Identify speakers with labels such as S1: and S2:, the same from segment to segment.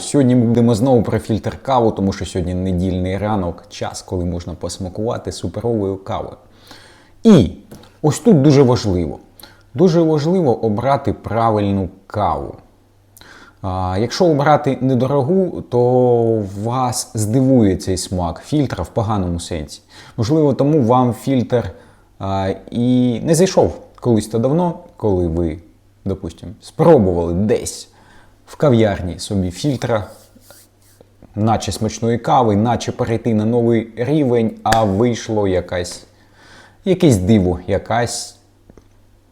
S1: Сьогодні ми будемо знову про фільтр каву, тому що сьогодні недільний ранок, час, коли можна посмакувати суперовою кавою. І ось тут дуже важливо. Дуже важливо обрати правильну каву. А, якщо обрати недорогу, то вас здивує цей смак фільтра в поганому сенсі. Можливо, тому вам фільтр а, і не зайшов колись то давно, коли ви, допустимо, спробували десь в кав'ярні собі фільтра, наче смачної кави, наче перейти на новий рівень, а вийшло якась, якесь диво, якась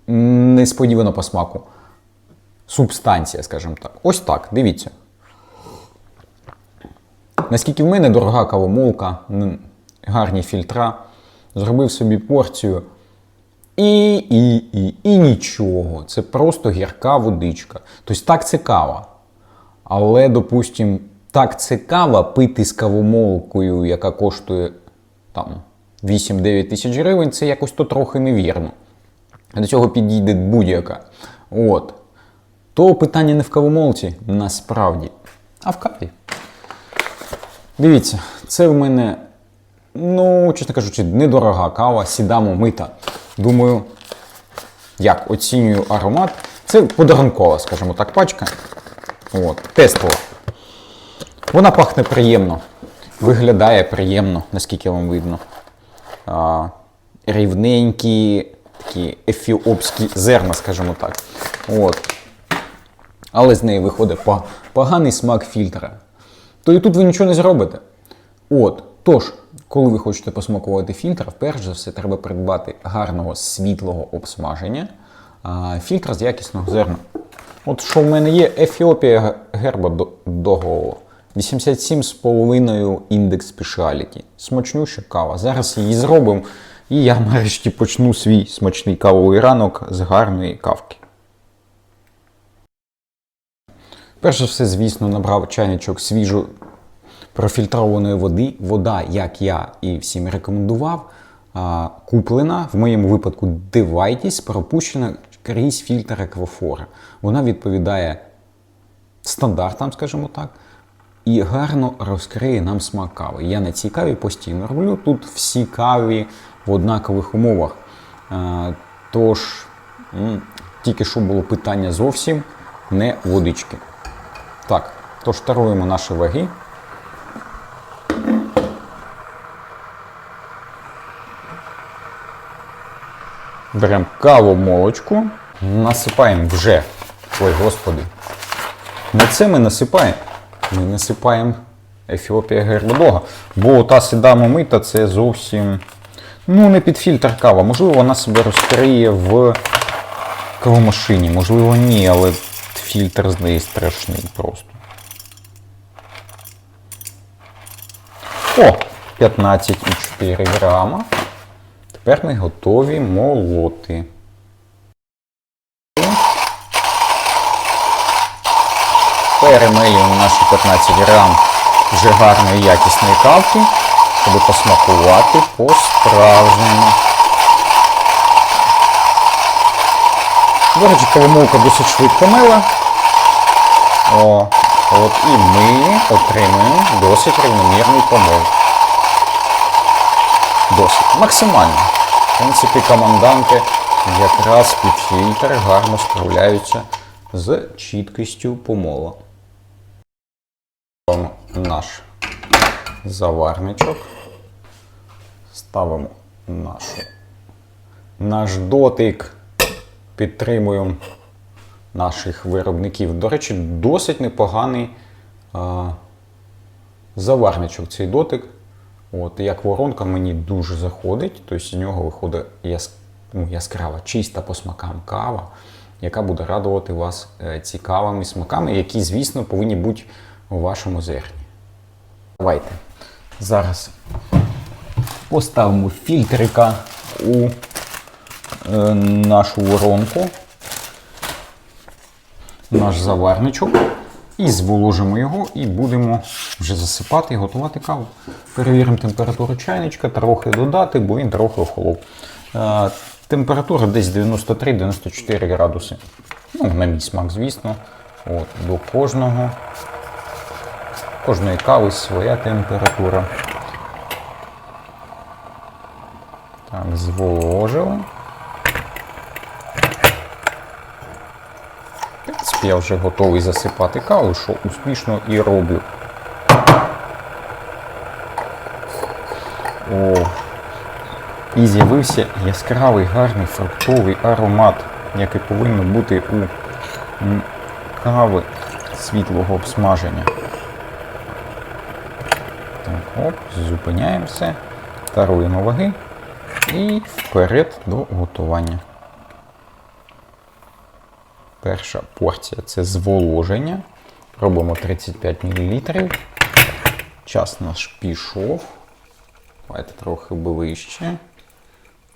S1: м, несподівана по смаку субстанція, скажімо так. Ось так, дивіться. Наскільки в мене дорога кавомолка, гарні фільтра, зробив собі порцію. І, і, і, і нічого. Це просто гірка водичка. Тобто так це кава. Але, допустим, так це кава пити з кавомолкою, яка коштує там 8-9 тисяч гривень, це якось то трохи невірно. До цього підійде будь-яка. От. То питання не в кавомолці, насправді, а в каві. Дивіться, це в мене, ну, чесно кажучи, недорога кава, сідамо мита. Думаю, як оцінюю аромат. Це подарункова, скажімо так, пачка. От, тестова. Вона пахне приємно, виглядає приємно, наскільки вам видно. А, рівненькі, такі ефіопські зерна, скажімо так. От. Але з неї виходить поганий смак фільтра. То і тут ви нічого не зробите. От, тож, коли ви хочете посмакувати фільтр, перш за все треба придбати гарного світлого обсмаження, фільтр з якісного зерна. От що в мене є Ефіопія герба до- дого 87,5 індекс спешаліті. Смачнюща кава. Зараз її зробимо, і я нарешті почну свій смачний кавовий ранок з гарної кавки. Перш за все, звісно, набрав чайничок свіжо профільтрованої води. Вода, як я і всім рекомендував, куплена, в моєму випадку Девайтіс, пропущена крізь фільтр аквафора. Вона відповідає стандартам, скажімо так, і гарно розкриє нам смак кави. Я на цій каві постійно роблю. Тут всі каві в однакових умовах. Тож, тільки що було питання зовсім не водички. Так, тож таруємо наші ваги. Беремо кавомолочку, насипаємо вже. Ой, господи. На це ми насипаємо. Ми насипаємо Ефіопія гербодога. Бо та сідама мита це зовсім. Ну, не під фільтр кава. Можливо, вона себе розкриє в кавомашині. Можливо, ні, але фільтр з неї страшний просто. О! 15,4 грама. Тепер ми готові молоти. Перемелюємо наші 15 грам вже гарної якісної кавки, щоб посмакувати по-справжньому. До речі, кавомолка досить швидко мила. О, от і ми отримуємо досить рівномірний помол. Досить. Максимально. В принципі, команданти якраз під фільтр гарно справляються з чіткістю помола. Ставимо наш заварничок. Ставимо нашу, наш дотик. Підтримуємо наших виробників. До речі, досить непоганий а, заварничок цей дотик. От, як воронка мені дуже заходить, тобто з нього виходить яс, ну, яскрава, чиста по смакам кава, яка буде радувати вас е, цікавими смаками, які, звісно, повинні бути у вашому зерні. Давайте зараз поставимо фільтрика у е, нашу воронку, наш заварничок. І зволожимо його і будемо вже засипати і готувати каву. Перевіримо температуру чайничка, трохи додати, бо він трохи охолов. Е, температура десь 93-94 градуси. Ну, на мій смак, звісно. От, до кожного Кожної кави своя температура. Так, зволожили. В принципі, я вже готовий засипати каву, що успішно і роблю. О, і з'явився яскравий гарний фруктовий аромат, який повинен бути у кави світлого обсмаження. Так, оп, зупиняємося, таруємо ваги і вперед до готування. Перша порція це зволоження. Робимо 35 мл. Час наш пішов. Давайте трохи ближче.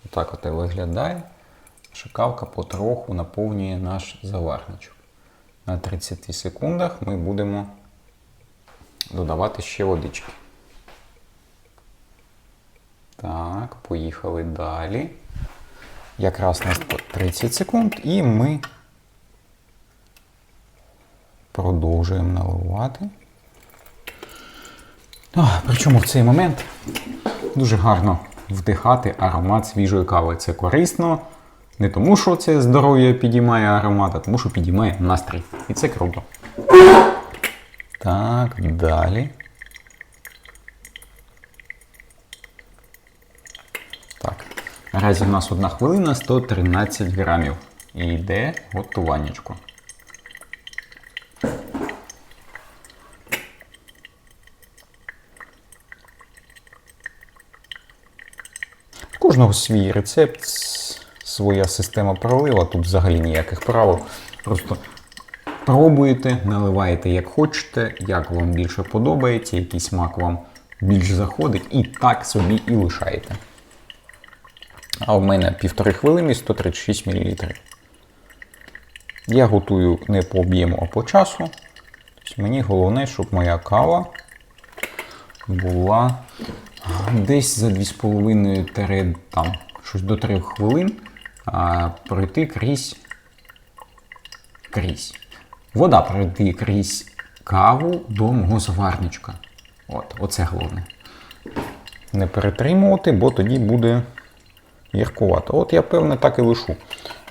S1: Отак от і виглядає. Шикавка потроху наповнює наш заварничок. На 30 секундах ми будемо додавати ще водички. Так, поїхали далі. Якраз у нас 30 секунд, і ми продовжуємо наливати. Причому в цей момент дуже гарно вдихати аромат свіжої кави. Це корисно. Не тому, що це здоров'я підіймає аромат, а тому, що підіймає настрій. І це круто. Так, далі. Так. Наразі в нас одна хвилина 113 грамів. І йде готуваннячко. Кожного свій рецепт, своя система пролива. Тут взагалі ніяких правил. Просто пробуєте, наливаєте як хочете, як вам більше подобається, який смак вам більш заходить, і так собі і лишаєте. А в мене півтори хвилини 136 мл. Я готую не по об'єму, а по часу. Тобто мені головне, щоб моя кава була десь за 2,5 тере, там, щось до 3 хвилин а, пройти крізь. крізь. Вода пройти крізь каву до мого заварничка. От, оце головне. Не перетримувати, бо тоді буде гіркувато. От я певне так і лишу.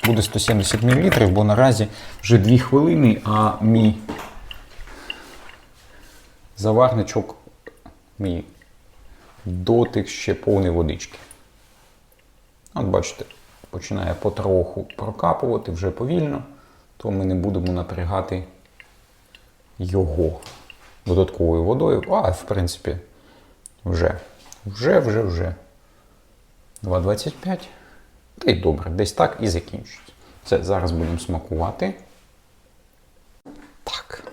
S1: Буде 170 мл, бо наразі вже 2 хвилини, а мій заварничок, мій дотик ще повний водички. От бачите, починає потроху прокапувати вже повільно, то ми не будемо напрягати його додатковою водою. А, в принципі, вже, вже, вже, вже. 2,25. Та й добре, десь так і закінчується. Це зараз будемо смакувати. Так.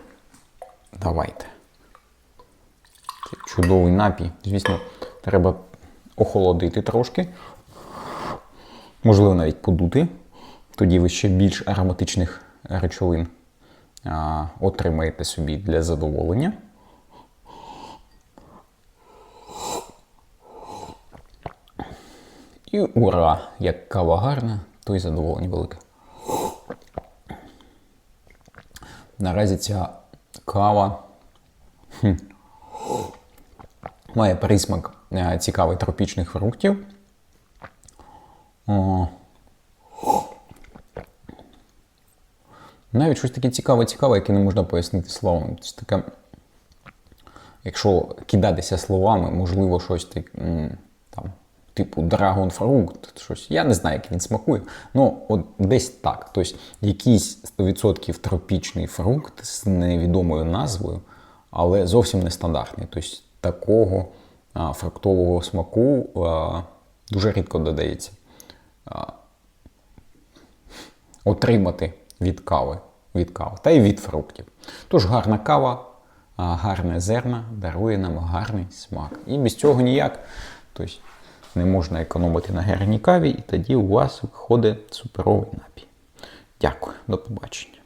S1: Давайте. Це чудовий напій. Звісно, треба охолодити трошки. Можливо, навіть подути. Тоді ви ще більш ароматичних речовин а, отримаєте собі для задоволення. І ура! Як кава гарна, то й задоволення велике. Наразі ця кава має присмак е, цікавий тропічних фруктів. О, навіть щось таке цікаве-цікаве, яке не можна пояснити словами. Це таке, якщо кидатися словами, можливо, щось так, там, типу Fruit, щось. Я не знаю, як він смакує. Ну, от десь так. Тобто, якийсь 100% тропічний фрукт з невідомою назвою, але зовсім нестандартний. Тобто, такого фруктового смаку дуже рідко додається. Отримати від кави, від кави та й від фруктів. Тож гарна кава, гарне зерна дарує нам гарний смак. І без цього ніяк. Тобто не можна економити на гарній каві, і тоді у вас виходить суперовий напій. Дякую, до побачення.